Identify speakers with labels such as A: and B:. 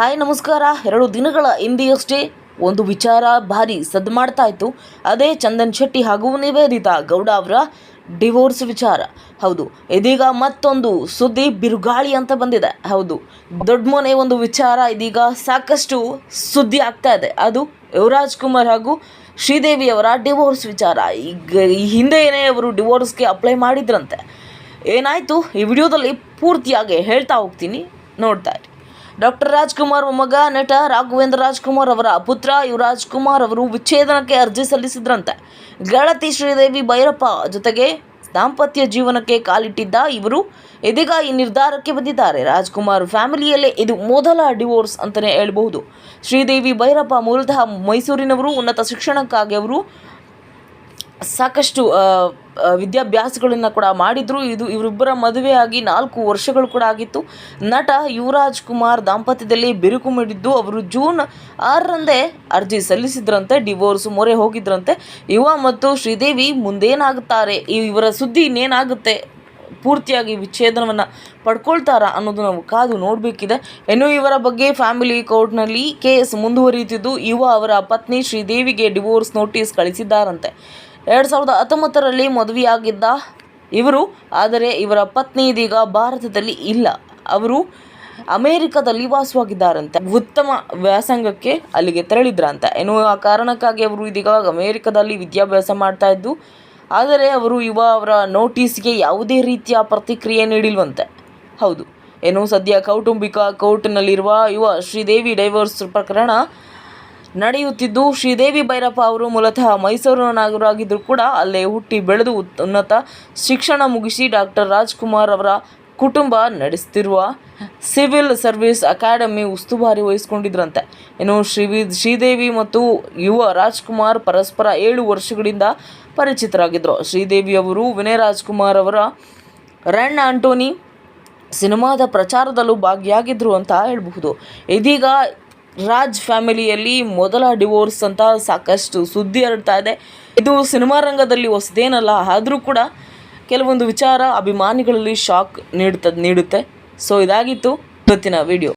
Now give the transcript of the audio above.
A: Hi ನಮಸ್ಕಾರ. ಎರಡು ದಿನಗಳ ಹಿಂದೆಯಷ್ಟೇ ಒಂದು ವಿಚಾರ ಭಾರಿ ಸದ್ದು ಮಾಡ್ತಾ ಇತ್ತು ಅದೇ ಚಂದನ್ ಶೆಟ್ಟಿ ಹಾಗೂ ನಿವೇದಿತಾ ಗೌಡ ಅವರ ಡಿವೋರ್ಸ್ ವಿಚಾರ. ಹೌದು, ಇದೀಗ ಮತ್ತೊಂದು ಸುದ್ದಿ ಬಿರುಗಾಳಿ ಅಂತ ಬಂದಿದೆ. ಹೌದು ದೊಡ್ಡ ಮನೆ ಒಂದು ವಿಚಾರ ಇದೀಗ ಸಾಕಷ್ಟು ಸುದ್ದಿ ಆಗ್ತಾ ಇದೆ ಅದು ಯುವರಾಜ್ ಕುಮಾರ್ ಹಾಗೂ ಶ್ರೀದೇವಿ ಅವರ ಡಿವೋರ್ಸ್ ವಿಚಾರ. ಈಗ ಈ ಹಿಂದೆಯೇ ಅವರು ಡಿವೋರ್ಸ್ಗೆ ಅಪ್ಲೈ ಮಾಡಿದ್ರಂತೆ. ಏನಾಯಿತು? ಈ ವಿಡಿಯೋದಲ್ಲಿ ಪೂರ್ತಿಯಾಗಿ ಹೇಳ್ತಾ ಹೋಗ್ತೀನಿ. ನೋಡ್ತಾ ಇರಿ. ಡಾಕ್ಟರ್ ರಾಜ್ಕುಮಾರ್ ಮೊಮ್ಮಗ, ನಟ ರಾಘವೇಂದ್ರ ರಾಜ್ಕುಮಾರ್ ಅವರ ಪುತ್ರ ಯುವರಾಜ್ ಕುಮಾರ್ ಅವರು ವಿಚ್ಛೇದನಕ್ಕೆ ಅರ್ಜಿ ಸಲ್ಲಿಸಿದ್ರಂತೆ. ಗೆಳತಿ ಶ್ರೀದೇವಿ ಭೈರಪ್ಪ ಜೊತೆಗೆ ದಾಂಪತ್ಯ ಜೀವನಕ್ಕೆ ಕಾಲಿಟ್ಟಿದ್ದ ಇವರು ಇದೀಗ ಈ ನಿರ್ಧಾರಕ್ಕೆ ಬಂದಿದ್ದಾರೆ. ರಾಜ್ಕುಮಾರ್ ಫ್ಯಾಮಿಲಿಯಲ್ಲೇ ಇದು ಮೊದಲ ಡಿವೋರ್ಸ್ ಅಂತಲೇ ಹೇಳಬಹುದು. ಶ್ರೀದೇವಿ ಭೈರಪ್ಪ ಮೂಲತಃ ಮೈಸೂರಿನವರು, ಉನ್ನತ ಶಿಕ್ಷಣಕ್ಕಾಗಿ ಅವರು ಸಾಕಷ್ಟು ವಿದ್ಯಾಭ್ಯಾಸಗಳನ್ನು ಕೂಡ ಮಾಡಿದ್ರು. ಇದು ಇವರಿಬ್ಬರ ಮದುವೆಯಾಗಿ ನಾಲ್ಕು ವರ್ಷಗಳು ಕೂಡ ಆಗಿತ್ತು. ನಟ ಯುವರಾಜ್ ಕುಮಾರ್ ದಾಂಪತ್ಯದಲ್ಲಿ ಬಿರುಕು ಮಾಡಿದ್ದು. ಅವರು ಜೂನ್ ಆರರಂದೇ ಅರ್ಜಿ ಸಲ್ಲಿಸಿದ್ರಂತೆ, ಡಿವೋರ್ಸ್ ಮೊರೆ ಹೋಗಿದ್ರಂತೆ. ಯುವ ಮತ್ತು ಶ್ರೀದೇವಿ ಮುಂದೇನಾಗುತ್ತಾರೆ? ಇವರ ಸುದ್ದಿ ಇನ್ನೇನಾಗುತ್ತೆ? ಪೂರ್ತಿಯಾಗಿ ವಿಚ್ಛೇದನವನ್ನು ಪಡ್ಕೊಳ್ತಾರಾ ಅನ್ನೋದು ನಾವು ಕಾದು ನೋಡಬೇಕಿದೆ. ಇನ್ನು ಇವರ ಬಗ್ಗೆ ಫ್ಯಾಮಿಲಿ ಕೋರ್ಟ್ನಲ್ಲಿ ಕೇಸ್ ಮುಂದುವರಿಯುತ್ತಿದ್ದು. ಯುವ ಅವರ ಪತ್ನಿ ಶ್ರೀದೇವಿಗೆ ಡಿವೋರ್ಸ್ ನೋಟಿಸ್ ಕಳಿಸಿದ್ದಾರಂತೆ. ಎರಡು ಸಾವಿರದ ಹತ್ತೊಂಬತ್ತರಲ್ಲಿ ಮದುವೆಯಾಗಿದ್ದ ಇವರು, ಆದರೆ ಇವರ ಪತ್ನಿ ಇದೀಗ ಭಾರತದಲ್ಲಿ ಇಲ್ಲ. ಅವರು ಅಮೇರಿಕದಲ್ಲಿ ವಾಸವಾಗಿದ್ದಾರಂತೆ. ಉತ್ತಮ ವ್ಯಾಸಂಗಕ್ಕೆ ಅಲ್ಲಿಗೆ ತೆರಳಿದ್ರಂತೆ. ಏನು ಆ ಕಾರಣಕ್ಕಾಗಿ ಅವರು ಇದೀಗ ಅಮೇರಿಕದಲ್ಲಿ ವಿದ್ಯಾಭ್ಯಾಸ ಮಾಡ್ತಾ ಇದ್ದು, ಆದರೆ ಅವರು ಯುವ ಅವರ ನೋಟಿಸ್ಗೆ ಯಾವುದೇ ರೀತಿಯ ಪ್ರತಿಕ್ರಿಯೆ ನೀಡಿಲ್ವಂತೆ. ಹೌದು. ಏನು, ಸದ್ಯ ಕೌಟುಂಬಿಕ ಕೋರ್ಟ್ನಲ್ಲಿರುವ ಯುವ ಶ್ರೀದೇವಿ ಡೈವರ್ಸ್ ಪ್ರಕರಣ ನಡೆಯುತ್ತಿದ್ದು, ಶ್ರೀದೇವಿ ಭೈರಪ್ಪ ಅವರು ಮೂಲತಃ ಮೈಸೂರಿನವರಾಗಿದ್ದರೂ ಕೂಡ ಅಲ್ಲೇ ಹುಟ್ಟಿ ಬೆಳೆದು ಉನ್ನತ ಶಿಕ್ಷಣ ಮುಗಿಸಿ ಡಾಕ್ಟರ್ ರಾಜ್ಕುಮಾರ್ ಅವರ ಕುಟುಂಬ ನಡೆಸ್ತಿರುವ ಸಿವಿಲ್ ಸರ್ವಿಸ್ ಅಕಾಡೆಮಿ ಉಸ್ತುವಾರಿ ವಹಿಸಿಕೊಂಡಿದ್ರಂತೆ. ಇನ್ನು ಶ್ರೀ ಶ್ರೀದೇವಿ ಮತ್ತು ಯುವ ರಾಜ್ಕುಮಾರ್ ಪರಸ್ಪರ ಏಳು ವರ್ಷಗಳಿಂದ ಪರಿಚಿತರಾಗಿದ್ದರು. ಶ್ರೀದೇವಿ ಅವರು ವಿನಯ್ ರಾಜ್ಕುಮಾರ್ ಅವರ ರಣ್ ಆಂಟೋನಿ ಸಿನಿಮಾದ ಪ್ರಚಾರದಲ್ಲೂ ಭಾಗಿಯಾಗಿದ್ದರು ಅಂತ ಹೇಳಬಹುದು. ಇದೀಗ ರಾಜ್ ಫ್ಯಾಮಿಲಿಯಲ್ಲಿ ಮೊದಲ ಡಿವೋರ್ಸ್ ಅಂತ ಸಾಕಷ್ಟು ಸುದ್ದಿ ಹರಡ್ತಾ ಇದೆ. ಇದು ಸಿನಿಮಾ ರಂಗದಲ್ಲಿ ಹೊಸದೇನಲ್ಲ, ಆದರೂ ಕೂಡ ಕೆಲವೊಂದು ವಿಚಾರ ಅಭಿಮಾನಿಗಳಲ್ಲಿ ಶಾಕ್ ನೀಡುತ್ತ ನೀಡುತ್ತೆ. ಸೊ ಇದಾಗಿತ್ತು ಇವತ್ತಿನ ವಿಡಿಯೋ